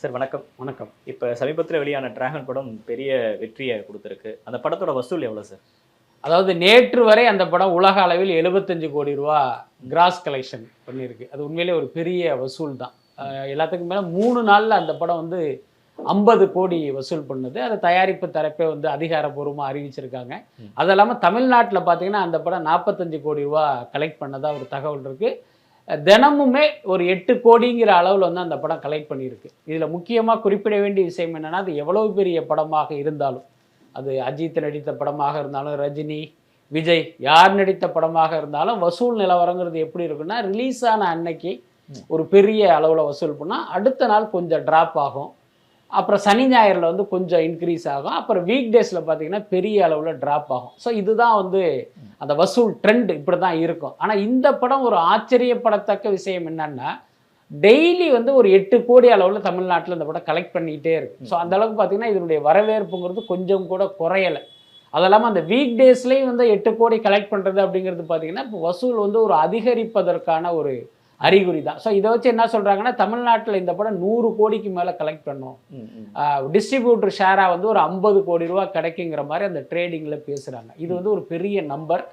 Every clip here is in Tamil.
சார் வணக்கம் வணக்கம். இப்போ சமீபத்தில் வெளியான டிராகன் படம் பெரிய வெற்றியை கொடுத்துருக்கு. அந்த படத்தோட வசூல் எவ்வளோ சார்? அதாவது நேற்று வரை அந்த படம் உலக அளவில் 75 கோடி ரூபா கிராஸ் கலெக்ஷன் பண்ணியிருக்கு. அது உண்மையிலே ஒரு பெரிய வசூல் தான். எல்லாத்துக்கும் மேலே மூணு நாளில் அந்த படம் வந்து ஐம்பது கோடி வசூல் பண்ணுது. அது தயாரிப்பு தரப்பே வந்து அதிகாரப்பூர்வமாக அறிவிச்சிருக்காங்க. அது இல்லாமல் தமிழ்நாட்டில் பார்த்தீங்கன்னா அந்த படம் நாற்பத்தஞ்சு கோடி ரூபா கலெக்ட் பண்ணதா ஒரு தகவல் இருக்குது தினமுமே ஒரு எட்டு கோடிங்கிற அளவில் வந்து அந்த படம் கலெக்ட் பண்ணியிருக்கு. இதில் முக்கியமாக குறிப்பிட வேண்டிய விஷயம் என்னென்னா அது எவ்வளவு பெரிய படமாக இருந்தாலும் அது அஜித் நடித்த படமாக இருந்தாலும் ரஜினி விஜய் யார் நடித்த படமாக இருந்தாலும் வசூல் நிலவரங்கிறது எப்படி இருக்குன்னா ரிலீஸ் ஆன அன்னைக்கு ஒரு பெரிய அளவில் வசூல் பண்ணால் அடுத்த நாள் கொஞ்சம் ட்ராப் ஆகும். அப்புறம் சனி ஞாயிறில் வந்து கொஞ்சம் இன்க்ரீஸ் ஆகும். அப்புறம் வீக் டேஸில் பார்த்தீங்கன்னா பெரிய அளவில் ட்ராப் ஆகும். ஸோ இதுதான் வந்து அந்த வசூல் ட்ரெண்ட் இப்படி தான் இருக்கும். ஆனால் இந்த படம் ஒரு ஆச்சரியப்படத்தக்க விஷயம் என்னன்னா டெய்லி வந்து ஒரு எட்டு கோடி அளவில் தமிழ்நாட்டில் இந்த படம் கலெக்ட் பண்ணிக்கிட்டே இருக்கு. ஸோ அந்த அளவுக்கு பார்த்தீங்கன்னா இதனுடைய வரவேற்புங்கிறது கொஞ்சம் கூட குறையலை. அது இல்லாமல் அந்த வீக் டேஸ்லேயும் வந்து எட்டு கோடி கலெக்ட் பண்ணுறது அப்படிங்கிறது பார்த்தீங்கன்னா இப்போ வசூல் வந்து ஒரு அதிகரிப்பதற்கான ஒரு அறிகுறி தான். ஸோ இதை வச்சு என்ன சொல்கிறாங்கன்னா தமிழ்நாட்டில் இந்த படம் நூறு கோடிக்கு மேலே கலெக்ட் பண்ணும். டிஸ்ட்ரிபியூட்டர் ஷேராக வந்து ஒரு ஐம்பது கோடி ரூபா கிடைக்குங்கிற மாதிரி அந்த ட்ரேடிங்கில் பேசுகிறாங்க இது வந்து ஒரு பெரிய நம்பர்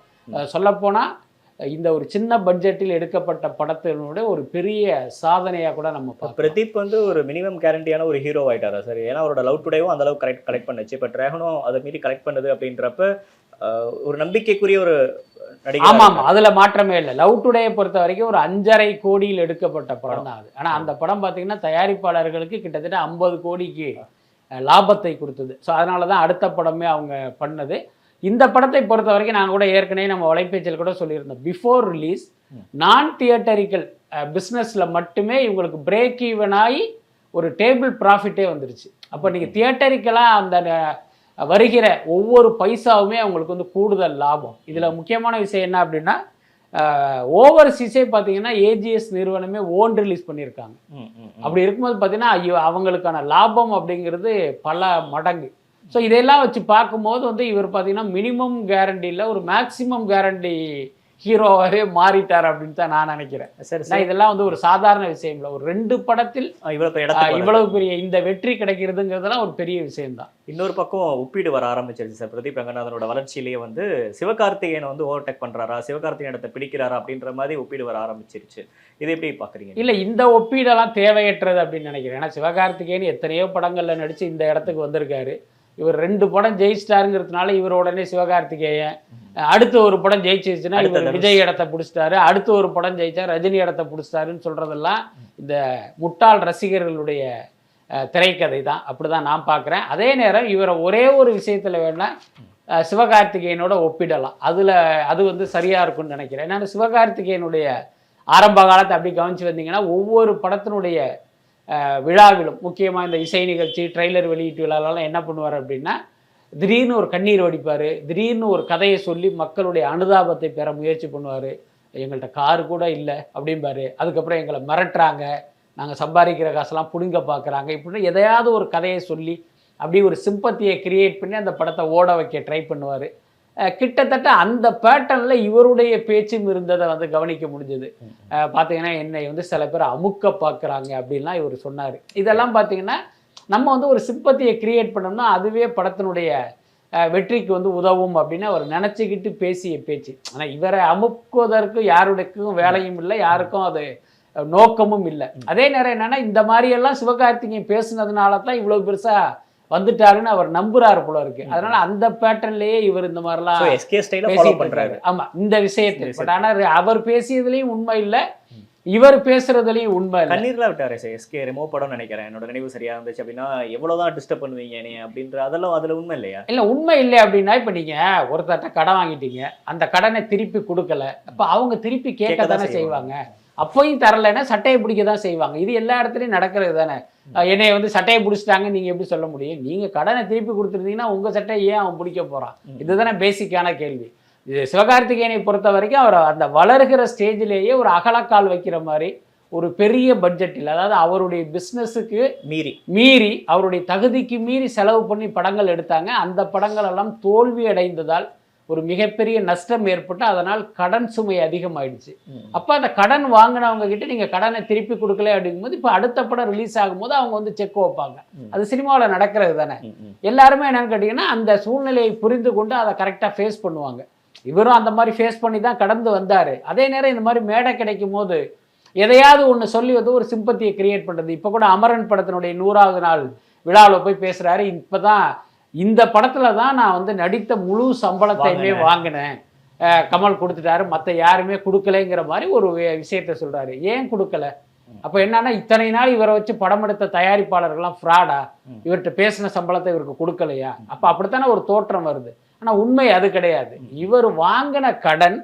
சொல்லப்போனால் இந்த ஒரு சின்ன பட்ஜெட்டில் எடுக்கப்பட்ட படத்தினுடைய ஒரு பெரிய சாதனையாக கூட நம்ம பிரதீப் வந்து ஒரு மினிமம் கேரண்டியான ஒரு ஹீரோ ஆயிட்டாரா சார்? ஏன்னா அவரோட லவ் டுடேவும் அந்த அளவுக்கு கரெக்ட் கலெக்ட் பண்ணுச்சு. இப்போ டிராகனும் அதை மீறி கலெக்ட் பண்ணுது அப்படின்றப்ப ஒரு நம்பிக்கைக்குரிய ஒரு ஆமாம் ஆமாம் அதில் மாற்றமே இல்லை. லவ் டுடேயை பொறுத்த வரைக்கும் ஒரு அஞ்சரை கோடியில் எடுக்கப்பட்ட படம். தான் அது. ஆனால் அந்த படம் பார்த்தீங்கன்னா தயாரிப்பாளர்களுக்கு கிட்டத்தட்ட ஐம்பது கோடிக்கு லாபத்தை கொடுத்தது. ஸோ அதனால தான் அடுத்த படமே அவங்க பண்ணது. இந்த படத்தை பொறுத்த வரைக்கும் நான் கூட ஏற்கனவே நம்ம வலைபேச்சில் கூட சொல்லியிருந்தோம். Before release. நான் தியேட்டரிக்கல் பிஸ்னஸில் மட்டுமே இவங்களுக்கு பிரேக் ஈவன் ஆகி ஒரு டேபிள் ப்ராஃபிட்டே வந்துருச்சு. அப்போ நீங்கள் தியேட்டரிக்கலாக அந்த வருகிற ஒவ்வொரு பைசாவுமே அவங்களுக்கு வந்து கூடுதல் லாபம். இதில் முக்கியமான விஷயம் என்ன அப்படின்னா ஓவர்சீஸே பார்த்தீங்கன்னா ஏஜிஎஸ் நிறுவனமே ஓன் ரிலீஸ் பண்ணியிருக்காங்க. அப்படி இருக்கும்போது பார்த்தீங்கன்னா ஐயோ அவங்களுக்கான லாபம் அப்படிங்கிறது பல மடங்கு. ஸோ இதெல்லாம் வச்சு பார்க்கும்போது வந்து இவர் பார்த்தீங்கன்னா மினிமம் கேரண்டியில் ஒரு மேக்ஸிமம் கேரண்டி ஹீரோவாகவே மாறிட்டார் அப்படின்னு தான் நான் நினைக்கிறேன். சரி சார். இதெல்லாம் வந்து ஒரு சாதாரண விஷயம் இல்லை ஒரு ரெண்டு படத்தில் இவ்வளவு பெரிய இந்த வெற்றி கிடைக்கிறதுங்கிறதெல்லாம் ஒரு பெரிய விஷயம்தான். இன்னொரு பக்கம் ஒப்பீடு வர ஆரம்பிச்சிருச்சு சார். பிரதீப் ரங்கநாதனோட வளர்ச்சியிலேயே வந்து சிவகார்த்திகேயனை வந்து ஓவர்டேக் பண்றாரா? சிவகார்த்திகேயன் இடத்தை பிடிக்கிறாரா? அப்படின்ற மாதிரி ஒப்பீடு வர ஆரம்பிச்சிருச்சு. இதை எப்படி பாக்குறீங்க? இல்லை இந்த ஒப்பீடெல்லாம் தேவையற்றது அப்படின்னு நினைக்கிறேன். ஏன்னா சிவகார்த்திகேயன் எத்தனையோ படங்களில் நடித்து இந்த இடத்துக்கு வந்திருக்காரு. இவர் ரெண்டு படம் ஜெயிச்சிட்டாருங்கிறதுனால இவர் உடனே சிவகார்த்திகேயன் அடுத்து ஒரு படம் ஜெயிச்சிருச்சுன்னா இவர். விஜய் இடத்த பிடிச்சிட்டாரு அடுத்து ஒரு படம் ஜெயிச்சா ரஜினி இடத்த பிடிச்சிட்டாருன்னு சொல்றதெல்லாம் இந்த முட்டாள் ரசிகர்களுடைய திரைக்கதை தான் அப்படிதான் நான் பார்க்குறேன். அதே நேரம் இவரை ஒரே ஒரு விஷயத்தில் வேணா அஹ், சிவகார்த்திகேயனோட ஒப்பிடலாம். அதில் அது வந்து சரியாக இருக்கும்னு நினைக்கிறேன். ஏன்னா சிவகார்த்திகேயனுடைய ஆரம்ப காலத்தை அப்படி கவனிச்சு வந்தீங்கன்னா ஒவ்வொரு படத்தினுடைய விழாவிலும் முக்கியமாக இந்த இசை நிகழ்ச்சி ட்ரெய்லர் வெளியீட்டு விழாலெல்லாம் என்ன பண்ணுவார் அப்படின்னா திடீர்னு ஒரு கண்ணீர் வடிப்பார் திடீர்னு ஒரு கதையை சொல்லி மக்களுடைய அனுதாபத்தை பெற முயற்சி பண்ணுவார். எங்கள்கிட்ட கார் கூட இல்லை அப்படிம்பாரு. அதுக்கப்புறம் எங்களை மிரட்டுறாங்க. நாங்கள் சம்பாதிக்கிற காசெல்லாம் பிடுங்க பார்க்குறாங்க இப்படின்னு எதையாவது ஒரு கதையை சொல்லி அப்படி ஒரு சிம்பத்தியை கிரியேட் பண்ணி அந்த படத்தை ஓட வைக்க ட்ரை பண்ணுவார். கிட்டத்தட்ட அந்த பேட்டர்னில் இவருடைய பேச்சும் இருந்ததை வந்து கவனிக்க முடிஞ்சது. பார்த்தீங்கன்னா என்னை வந்து சில பேர் அமுக்க பார்க்குறாங்க அப்படின்லாம் இவர் சொன்னார். இதெல்லாம் பார்த்தீங்கன்னா நம்ம வந்து ஒரு சிம்பத்தியை கிரியேட் பண்ணோம்னா அதுவே படத்தினுடைய வெற்றிக்கு வந்து உதவும் அப்படின்னு அவர் நினச்சிக்கிட்டு பேசிய பேச்சு. ஆனால் இவரை அமுக்குவதற்கு யாருடைக்கும் வேலையும் இல்லை யாருக்கும் அது நோக்கமும் இல்லை. அதே நேரம் என்னன்னா இந்த மாதிரியெல்லாம் சிவகார்த்திகேயன் பேசுனதுனால தான் இவ்வளோ பெருசாக வந்துட்டாருன்னு அவர் நம்புறாரு போல இருக்கு. அதனால அந்த பேட்டர்ன்லயே இவர் இந்த மாதிரிலாம் எஸ்கே ஸ்டைல ஃபாலோ பேசிட்டு பண்றாரு. ஆமா இந்த விஷயத்தை பட் ஆனா அவர் பேசியதுலயும் உண்மை இல்ல. இவர் பேசுறதுலயும் உண்மை கண்ணீர்லாம் விட்டாரு சார் எஸ்கே ரிமூவ் படம் நினைக்கிறேன். என்னோட நினைவு சரியா இருந்துச்சு அப்படின்னா எவ்வளவுதான் டிஸ்டர்ப் பண்ணுவீங்க நீ அப்படின்ற அதெல்லாம் அதுல உண்மை இல்லையா? இல்ல உண்மை இல்லை அப்படின்னா இப்ப நீங்க ஒருத்தர்ட்ட கடன் வாங்கிட்டீங்க. அந்த கடனை திருப்பி கொடுக்கல. அப்ப அவங்க திருப்பி கேட்க தானே செய்வாங்க. அப்பயும் தரலைன்னா சட்டையை பிடிக்க தான் செய்வாங்க. இது எல்லா இடத்துலயும் நடக்கிறது தானே. அஹ் என்னைய வந்து சட்டையை பிடிச்சிட்டாங்க நீங்க எப்படி சொல்ல முடியும்? நீங்க கடனை திருப்பி கொடுத்துருந்தீங்கன்னா உங்க சட்டையை ஏன் அவன் பிடிக்க போறான்? ம். இதுதானே பேசிக்கான கேள்வி. இது சிவகார்த்திகேயனை பொறுத்த வரைக்கும் அவர் அந்த வளர்கிற ஸ்டேஜிலேயே ஒரு அகலக்கால் வைக்கிற மாதிரி ஒரு பெரிய பட்ஜெட்டில் அதாவது அவருடைய பிஸ்னஸுக்கு மீறி. மீறி அவருடைய தகுதிக்கு மீறி செலவு பண்ணி படங்கள் எடுத்தாங்க. அந்த படங்கள் எல்லாம் தோல்வி அடைந்ததால் ஒரு மிகப்பெரிய நஷ்டம் ஏற்பட்டு அதனால் கடன் சுமை அதிகமாயிடுச்சு. அப்போ அந்த கடன் வாங்கினவங்க கிட்ட நீங்கள் கடனை திருப்பி கொடுக்கல அப்படிங்கும்போது இப்போ அடுத்த படம் ரிலீஸ் ஆகும்போது அவங்க வந்து செக் வைப்பாங்க. அது சினிமாவில் நடக்கிறது தானே. எல்லாருமே என்னன்னு கேட்டிங்கன்னா அந்த சூழ்நிலையை புரிந்து கொண்டு அதை கரெக்டாக ஃபேஸ் பண்ணுவாங்க. இவரும் அந்த மாதிரி ஃபேஸ் பண்ணி தான் கடந்து வந்தார். அதே நேரம் இந்த மாதிரி மேடை கிடைக்கும் போது எதையாவது ஒன்று சொல்லி வந்து ஒரு சிம்பத்தியை கிரியேட் பண்ணுறது இப்போ கூட அமரன் படத்தினுடைய நூறாவது நாள் விழாவில் போய் பேசுகிறாரு இப்போ தான் இந்த படத்தில் தான் நான் வந்து நடித்த முழு சம்பளத்தையுமே வாங்கினேன். கமல் கொடுத்துட்டாரு. மற்ற யாருமே கொடுக்கலைங்கிற மாதிரி ஒரு விஷயத்த சொல்கிறாரு ஏன் கொடுக்கல? அப்போ என்னன்னா இத்தனை நாள் இவரை வச்சு படம் எடுத்த தயாரிப்பாளர்கள்லாம் ஃப்ராடா. இவர்கிட்ட பேசின சம்பளத்தை இவருக்கு கொடுக்கலையா? அப்போ அப்படித்தானே ஒரு தோற்றம் வருது. ஆனால் உண்மை அது கிடையாது. இவர் வாங்கின கடன்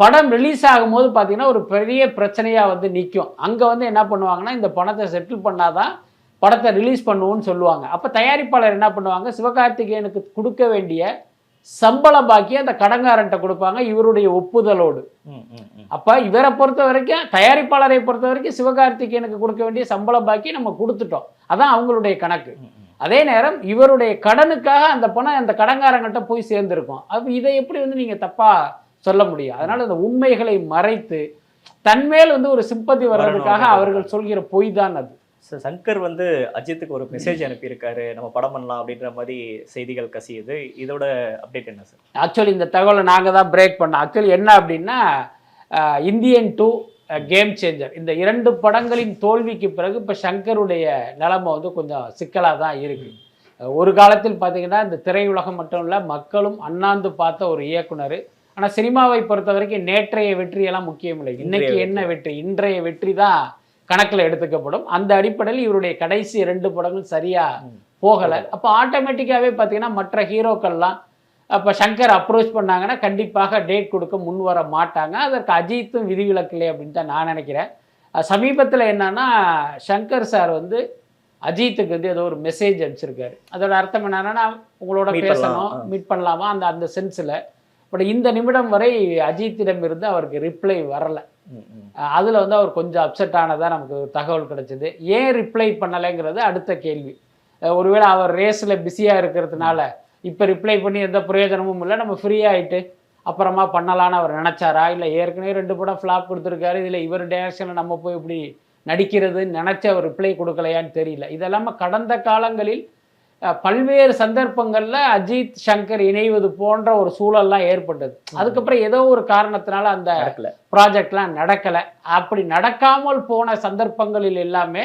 படம் ரிலீஸ் ஆகும்போது பார்த்தீங்கன்னா ஒரு பெரிய பிரச்சனையாக வந்து நிற்கும் அங்கே வந்து என்ன பண்ணுவாங்கன்னா இந்த பணத்தை செட்டில் பண்ணாதான் படத்தை ரிலீஸ் பண்ணுவோம்னு சொல்லுவாங்க. அப்போ தயாரிப்பாளர் என்ன பண்ணுவாங்க? சிவகார்த்திகேயனுக்கு கொடுக்க வேண்டிய சம்பள பாக்கி அந்த கடங்காரன்ட்ட கொடுப்பாங்க இவருடைய ஒப்புதலோடு. அப்போ இவரை பொறுத்த வரைக்கும் தயாரிப்பாளரை பொறுத்த வரைக்கும் சிவகார்த்திகேயனுக்கு கொடுக்க வேண்டிய சம்பள பாக்கி நம்ம கொடுத்துட்டோம். அதான் அவங்களுடைய கணக்கு. அதே நேரம் இவருடைய கடனுக்காக அந்த பணம் அந்த கடங்காரங்கிட்ட போய் சேர்ந்திருக்கும். அப்போ இதை எப்படி வந்து நீங்கள் தப்பாக சொல்ல முடியும்? அதனால இந்த உண்மைகளை மறைத்து தன்மேல் வந்து ஒரு சிம்பத்தி வர்றதுக்காக. அவர்கள். சொல்கிற பொய் தான் அது. So, சங்கர் வந்து அஜித்துக்கு ஒரு மெசேஜ் அனுப்பியிருக்காரு. நம்ம படம் பண்ணலாம் அப்படின்ற மாதிரி செய்திகள் கசியுது. இதோட அப்டேட் என்ன சார் ஆக்சுவலி இந்த தகவலை நாங்கள் தான் பிரேக் பண்ணோம். ஆக்சுவலி என்ன அப்படின்னா இந்தியன் டூ கேம் சேஞ்சர் இந்த இரண்டு படங்களின் தோல்விக்கு பிறகு இப்போ சங்கருடைய நிலைமை வந்து கொஞ்சம் சிக்கலாக தான் இருக்கு. அஹ், ஒரு காலத்தில் பார்த்தீங்கன்னா இந்த திரையுலகம் மட்டும் இல்லை மக்களும் அண்ணாந்து பார்த்த ஒரு இயக்குனர். ஆனால் சினிமாவை பொறுத்த வரைக்கும் நேற்றைய வெற்றியெல்லாம் முக்கியம் இல்லை. இன்னைக்கு என்ன வெற்றி? இன்றைய வெற்றி தான் கணக்கில் எடுத்துக்கப்படும். அந்த அடிப்படையில் இவருடைய கடைசி ரெண்டு படங்கள் சரியா ம். போகலை. அப்போ ஆட்டோமேட்டிக்காகவே பார்த்தீங்கன்னா மற்ற ஹீரோக்கள்லாம் அப்போ சங்கர் அப்ரோச் பண்ணாங்கன்னா கண்டிப்பாக டேட் கொடுக்க முன் வர மாட்டாங்க. அதற்கு அஜித்தும் விதிவிலக்கில்லை அப்படின்னு தான் நான் நினைக்கிறேன். சமீபத்தில் என்னன்னா சங்கர் சார் வந்து அஜித்துக்கு வந்து ஏதோ ஒரு மெசேஜ் அனுப்பிச்சிருக்காரு. அதோட அர்த்தம் என்னன்னா உங்களோட பேசணும். மீட் பண்ணலாமா? அந்த அந்த சென்ஸில் பட் இந்த நிமிடம் வரை அஜித்திடம் இருந்து அவருக்கு ரிப்ளை வரலை. அதில் வந்து அவர் கொஞ்சம் அப்செட் ஆனதாக நமக்கு தகவல் கிடைச்சிது. ஏன் ரிப்ளை பண்ணலைங்கிறது அடுத்த கேள்வி. ஒருவேளை அவர் ரேஸில் பிஸியாக இருக்கிறதுனால இப்போ ரிப்ளை பண்ணி எந்த பிரயோஜனமும் இல்லை நம்ம ஃப்ரீயாகிட்டு அப்புறமா பண்ணலான்னு அவர் நினச்சாரா? இல்லை ஏற்கனவே ரெண்டு படம் ஃப்ளாப் கொடுத்துருக்காரு இதில் இவர் டேரக்ஷனில் நம்ம போய் இப்படி நடிக்கிறதுன்னு நினச்சி அவர் ரிப்ளை கொடுக்கலையான்னு தெரியல. இதெல்லாமல் கடந்த காலங்களில் பல்வேறு சந்தர்ப்பங்களில் அஜித் சங்கர் இணைவது போன்ற ஒரு சூழல்லாம் ஏற்பட்டது. அதுக்கப்புறம் ஏதோ ஒரு காரணத்தினால அந்த ப்ராஜெக்ட்லாம் நடக்கலை. அப்படி நடக்காமல் போன சந்தர்ப்பங்களில் எல்லாமே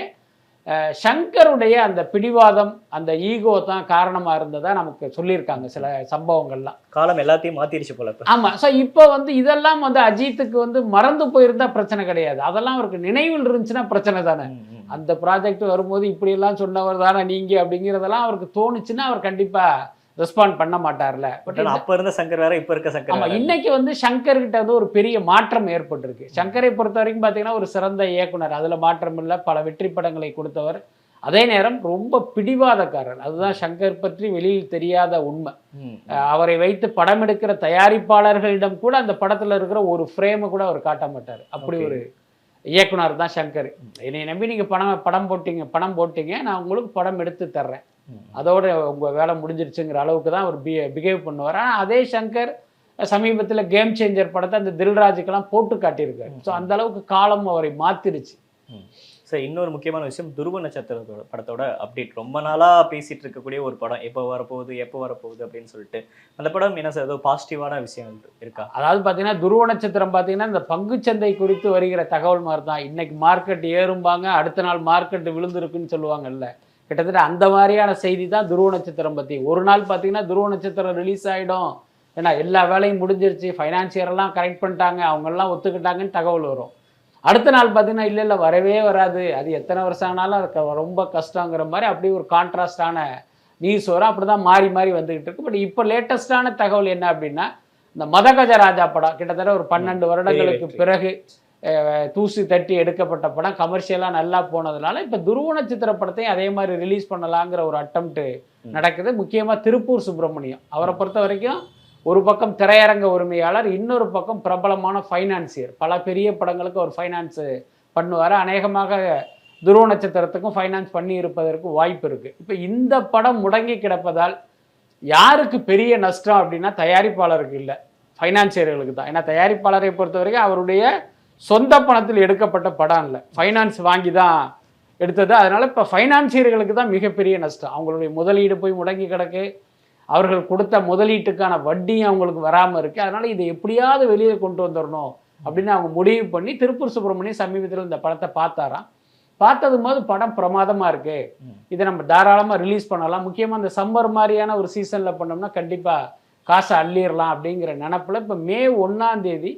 சங்கருடைய அந்த பிடிவாதம் அந்த ஈகோ தான் காரணமாக இருந்ததா நமக்கு சொல்லியிருக்காங்க சில சம்பவங்கள்லாம். காலம் எல்லாத்தையும் மாத்திருச்சு போல ஆமாம் ஸோ இப்போ வந்து இதெல்லாம் வந்து அஜித்துக்கு வந்து மறந்து போயிருந்தா பிரச்சனை கிடையாது. அதெல்லாம் அவருக்கு நினைவில் இருந்துச்சுன்னா பிரச்சனை தானே. அந்த ப்ராஜெக்ட் வரும்போது இப்படியெல்லாம் சொன்னவர் தானே நீங்கள் அப்படிங்கிறதெல்லாம் அவருக்கு தோணுச்சுன்னா அவர் கண்டிப்பாக ரெஸ்பாண்ட் பண்ண மாட்டார்ல. பட் அப்ப இருந்த சங்கர் வேற இப்ப இருக்க சங்கர். இன்னைக்கு வந்து சங்கர் கிட்ட வந்து ஒரு பெரிய மாற்றம் ஏற்பட்டிருக்கு. சங்கரை பொறுத்த வரைக்கும் பார்த்தீங்கன்னா ஒரு சிறந்த இயக்குனர். அதுல மாற்றம் இல்லை பல வெற்றி படங்களை கொடுத்தவர். அதே நேரம் ரொம்ப பிடிவாதக்காரர். அதுதான் சங்கர் பற்றி வெளியில் தெரியாத உண்மை. அவரை வைத்து படம் எடுக்கிற தயாரிப்பாளர்களிடம் கூட அந்த படத்துல இருக்கிற ஒரு ஃப்ரேமை கூட அவர் காட்ட மாட்டார். அப்படி. ஒரு இயக்குனர் தான் சங்கர். என்னை நம்பி நீங்க படம் படம் போட்டீங்க படம் போட்டீங்க நான் உங்களுக்கு படம் எடுத்து தர்றேன். அதோட உங்க வேலை முடிஞ்சிருச்சுங்கிற அளவுக்கு தான் அவர் பி பிஹேவ் பண்ணுவார். ஆனால் அதே சங்கர் சமீபத்தில் கேம் சேஞ்சர் படத்தை அந்த தில்ராஜுக்கெல்லாம் போட்டு காட்டியிருக்காரு. ஸோ அந்த அளவுக்கு காலம் அவரை மாத்திருச்சு. சார் இன்னொரு முக்கியமான விஷயம் துருவ நட்சத்திரத்தோட படத்தோட அப்டேட் ரொம்ப நாளாக பேசிகிட்டு இருக்கக்கூடிய ஒரு படம். எப்போ வரப்போகுது எப்போ வரப்போகுது அப்படின்னு சொல்லிட்டு. அந்த படம் என்ன சார் ஏதோ பாசிட்டிவான விஷயம் இருக்கா அதாவது பார்த்தீங்கன்னா துருவ நட்சத்திரம் பார்த்தீங்கன்னா இந்த பங்குச்சந்தை குறித்து வருகிற தகவல் மாதிரி தான் இன்னைக்கு மார்க்கெட் ஏறும்பாங்க அடுத்த நாள் மார்க்கெட் விழுந்திருக்குன்னு சொல்லுவாங்கல்ல. கிட்டத்தட்ட அந்த மாதிரியான செய்தி தான் துருவ நட்சத்திரம் பற்றி ஒரு நாள் பார்த்தீங்கன்னா துருவ நட்சத்திரம் ரிலீஸ் ஆகிடும் ஏன்னா எல்லா வேலையும் முடிஞ்சிருச்சு. ஃபைனான்சியரெல்லாம் கரெக்ட் பண்ணிட்டாங்க. அவங்கெல்லாம் ஒத்துக்கிட்டாங்கன்னு தகவல் வரும். அடுத்த நாள் பார்த்தீங்கன்னா இல்லை இல்லை வரவே வராது. அது எத்தனை வருஷம் ஆனாலும் அது ரொம்ப கஷ்டங்கிற மாதிரி அப்படியே ஒரு கான்ட்ராஸ்டான நியூஸ் வரும். அப்படி தான் மாறி மாறி வந்துகிட்டு இருக்கு. பட் இப்போ லேட்டஸ்டான தகவல் என்ன அப்படின்னா இந்த மதகஜ ராஜா படம். கிட்டத்தட்ட ஒரு பன்னெண்டு வருடங்களுக்கு. பிறகு தூசி தட்டி எடுக்கப்பட்ட படம். கமர்ஷியலாக நல்லா போனதுனால இப்போ துருவ நட்சத்திர படத்தையும் அதே மாதிரி ரிலீஸ் பண்ணலாங்கிற ஒரு அட்டம்ப்ட் நடக்குது. முக்கியமாக திருப்பூர் சுப்பிரமணியம். அவரை பொறுத்த வரைக்கும் ஒரு பக்கம் திரையரங்க உரிமையாளர் இன்னொரு பக்கம் பிரபலமான ஃபைனான்சியர் பல பெரிய படங்களுக்கு அவர் ஃபைனான்ஸு பண்ணுவார். அநேகமாக துருவ நட்சத்திரத்துக்கும் ஃபைனான்ஸ் பண்ணி இருப்பதற்கு வாய்ப்பு இருக்குது இப்போ இந்த படம் முடங்கி கிடப்பதால் யாருக்கு பெரிய நஷ்டம் அப்படின்னா தயாரிப்பாளருக்கு இல்லை. ஃபைனான்சியர்களுக்கு தான். ஏன்னா தயாரிப்பாளரை பொறுத்த வரைக்கும் அவருடைய சொந்த பணத்தில் எடுக்கப்பட்ட படம் இல்லை. ஃபைனான்ஸ் வாங்கி தான் எடுத்தது. அதனால் இப்போ ஃபைனான்சியர்களுக்கு தான் மிகப்பெரிய நஷ்டம். அவங்களுடைய முதலீடு போய் முடங்கி கிடக்கு. அவர்கள் கொடுத்த முதலீட்டுக்கான வட்டியும் அவங்களுக்கு வராமல் இருக்கு. அதனால் இதை எப்படியாவது வெளியே கொண்டு வந்துடணும் அப்படின்னு அவங்க முடிவு பண்ணி திருப்பூர் சுப்பிரமணியம் சமீபத்தில் இந்த படத்தை பார்த்தாராம். பார்த்தது போது படம் பிரமாதமாக இருக்கு. இதை நம்ம தாராளமாக ரிலீஸ் பண்ணலாம். முக்கியமாக இந்த சம்மர் மாதிரியான ஒரு சீசனில் பண்ணோம்னா கண்டிப்பாக காசை அள்ளிடலாம் அப்படிங்கிற நினப்பில் இப்போ மே ஒன்றாம் தேதி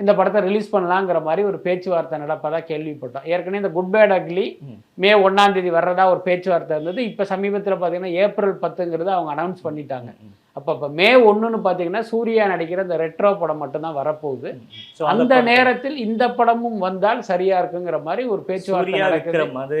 இந்த படத்தை ரிலீஸ் பண்ணலாங்கிற மாதிரி ஒரு பேச்சுவார்த்தை நடப்பதாக கேள்விப்பட்டோம் ஏற்கனவே இந்த குட் பேட் அக்லி ம். ஒன்றாம் தேதி வர்றதா ஒரு பேச்சுவார்த்தை இருந்தது இப்போ சமீபத்தில் பார்த்தீங்கன்னா ஏப்ரல் பத்துங்கிறது அவங்க அனௌன்ஸ் பண்ணிட்டாங்க. அப்போ இப்போ மே ஒன்றுன்னு பார்த்தீங்கன்னா சூர்யா நடிக்கிற இந்த ரெட்ரோ படம் மட்டும்தான் வரப்போகுது. So, அந்த நேரத்தில் இந்த படமும் வந்தால் சரியா இருக்குங்கிற மாதிரி ஒரு பேச்சுவார்த்தை சூர்யா நடக்குது. விக்ரம் அது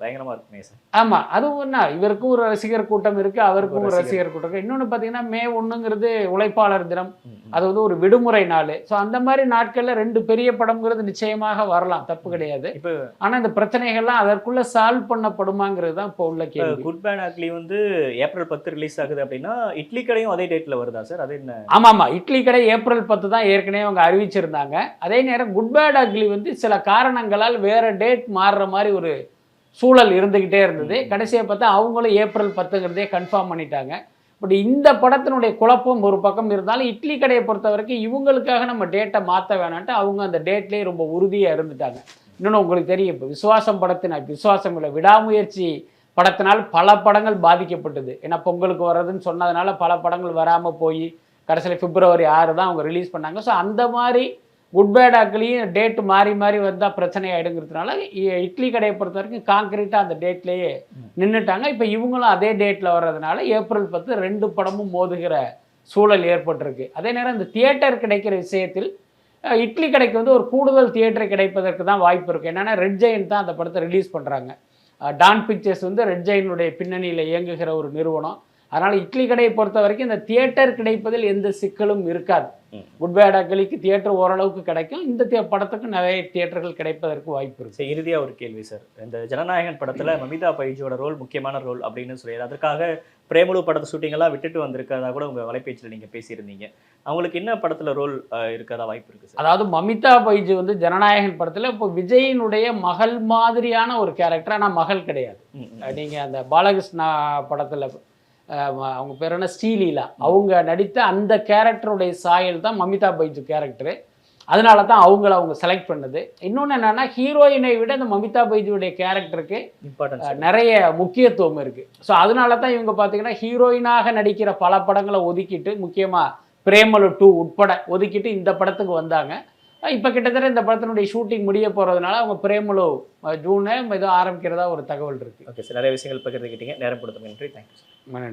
பயங்கரமா இருக்குமே சார். ஆமா அதுவும் என்ன இவருக்கும் ஒரு ரசிகர் கூட்டம் இருக்கு அவருக்கும் ஒரு ரசிகர் கூட்டம் இருக்கு. இன்னொன்னு பாத்தீங்கன்னா மே ஒண்ணுங்கிறது உழைப்பாளர் தினம். அது வந்து ஒரு விடுமுறை நாள். ஸோ அந்த மாதிரி நாட்கள்ல ரெண்டு பெரிய படம்ங்கிறது நிச்சயமாக வரலாம் தப்பு கிடையாது. இப்போ ஆனா இந்த பிரச்சனைகள்லாம் அதற்குள்ள சால்வ் பண்ணப்படுமாங்கிறது தான் இப்போ உள்ள கேள்வி. குட் பேட் ஆக்லி வந்து ஏப்ரல் பத்து ரிலீஸ் ஆகுது அப்படின்னா இட்லி கடையும் அதே டேட்ல வருதா சார்? அது என்ன? ஆமா ஆமா இட்லி கடை ஏப்ரல் பத்து தான் ஏற்கனவே அவங்க அறிவிச்சிருந்தாங்க. அதே நேரம் குட் பேட் அக்லி வந்து சில காரணங்களால் வேற டேட் மாறுற மாதிரி ஒரு சூழல் இருந்துகிட்டே இருந்தது. கடைசியாக பார்த்தா அவங்களும் ஏப்ரல் பத்துங்கிறதே கன்ஃபார்ம் பண்ணிட்டாங்க. பட் இந்த படத்தினுடைய குழப்பம் ஒரு பக்கம் இருந்தாலும் இட்லி கடையை பொறுத்த வரைக்கும் இவங்களுக்காக நம்ம டேட்டை மாற்ற வேணான்ட்டு அவங்க அந்த டேட்லேயே ரொம்ப உறுதியாக இருந்துட்டாங்க. இன்னொன்று உங்களுக்கு தெரியும். இப்போ விசுவாசம் படத்தின விசுவாசம் இல்லை. விடாமுயற்சி படத்தினால் பல படங்கள் பாதிக்கப்பட்டது. ஏன்னா பொங்கலுக்கு வர்றதுன்னு சொன்னதுனால பல படங்கள் வராமல் போய் கடைசியில் பிப்ரவரி ஆறு தான் அவங்க ரிலீஸ் பண்ணாங்க. ஸோ அந்த மாதிரி குட் பேட் ஆக்களையும் டேட் மாறி மாறி வந்தால் பிரச்சனை ஆகிடுங்கிறதுனால இட்லி கடையை பொறுத்த வரைக்கும் காங்கிரீட்டாக அந்த டேட்லேயே நின்றுட்டாங்க இப்போ இவங்களும் அதே டேட்டில் வர்றதுனால ஏப்ரல் பத்து ரெண்டு படமும் மோதுகிற சூழல் ஏற்பட்டிருக்கு. அதே நேரம் இந்த தியேட்டர் கிடைக்கிற விஷயத்தில் இட்லி கடைக்கு வந்து ஒரு கூடுதல் தியேட்டர் கிடைப்பதற்கு தான் வாய்ப்பு இருக்குது என்னென்னா ரெட் ஜெயின் தான் அந்த படத்தை ரிலீஸ் பண்ணுறாங்க டான் பிக்சர்ஸ் வந்து ரெட் ஜெயினுடைய பின்னணியில் இயங்குகிற ஒரு நிறுவனம். அதனால் இட்லி கடையை பொறுத்த வரைக்கும் இந்த தியேட்டர் கிடைப்பதில் எந்த சிக்கலும் இருக்காது. குட் பேட் அக்லிக்கு தியேட்டர் ஓரளவுக்கு கிடைக்கும். இந்த தியே- படத்துக்கு நிறைய தியேட்டர்கள் கிடைப்பதற்கு வாய்ப்பு இருக்கு. சரி இறுதியா ஒரு கேள்வி சார். இந்த ஜனநாயகன் படத்துல மமிதா பைஜியோட ரோல் முக்கியமான ரோல் அப்படின்னு சொல்லி அதற்காக பிரேமலு படத்தை ஷூட்டிங் எல்லாம் விட்டுட்டு வந்திருக்கிறதா கூட உங்க வலைபேச்சில் நீங்க பேசியிருந்தீங்க. அவங்களுக்கு என்ன படத்துல ரோல் இருக்கிறதா வாய்ப்பு இருக்கு சார்? அதாவது மமிதா பைஜு வந்து ஜனநாயகன் படத்தில் இப்போ விஜயினுடைய மகள் மாதிரியான ஒரு கேரக்டர் ஆனால் மகள் கிடையாது. நீங்கள் அந்த பாலகிருஷ்ணா படத்தில் அவங்க பேர் என்ன? ஸ்ரீலீலா. அவங்க நடித்த அந்த கேரக்டருடைய சாயல் தான் மமிதா பைஜு கேரக்டரு. அதனால தான் அவங்கள அவங்க செலக்ட் பண்ணது. இன்னொன்று என்னன்னா ஹீரோயினை விட இந்த மமிதா பைஜுடைய கேரக்டருக்கு நிறைய முக்கியத்துவம் இருக்கு. ஸோ அதனால தான் இவங்க பார்த்தீங்கன்னா ஹீரோயினாக நடிக்கிற பல படங்களை ஒதுக்கிட்டு முக்கியமாக பிரேமலு டூ உட்பட ஒதுக்கிட்டு இந்த படத்துக்கு வந்தாங்க. இப்போ கிட்டத்தட்ட இந்த படத்தினுடைய ஷூட்டிங் முடிய போகிறதுனால அவங்க பிரேமலு ஜூனு ஏதோ ஆரம்பிக்கிறதா ஒரு தகவல் இருக்கு. ஓகே சார் நிறைய விஷயங்கள் பகிர்ந்துக்கிட்டீங்க நேரம் கொடுத்த நன்றி. தேங்க்யூ மன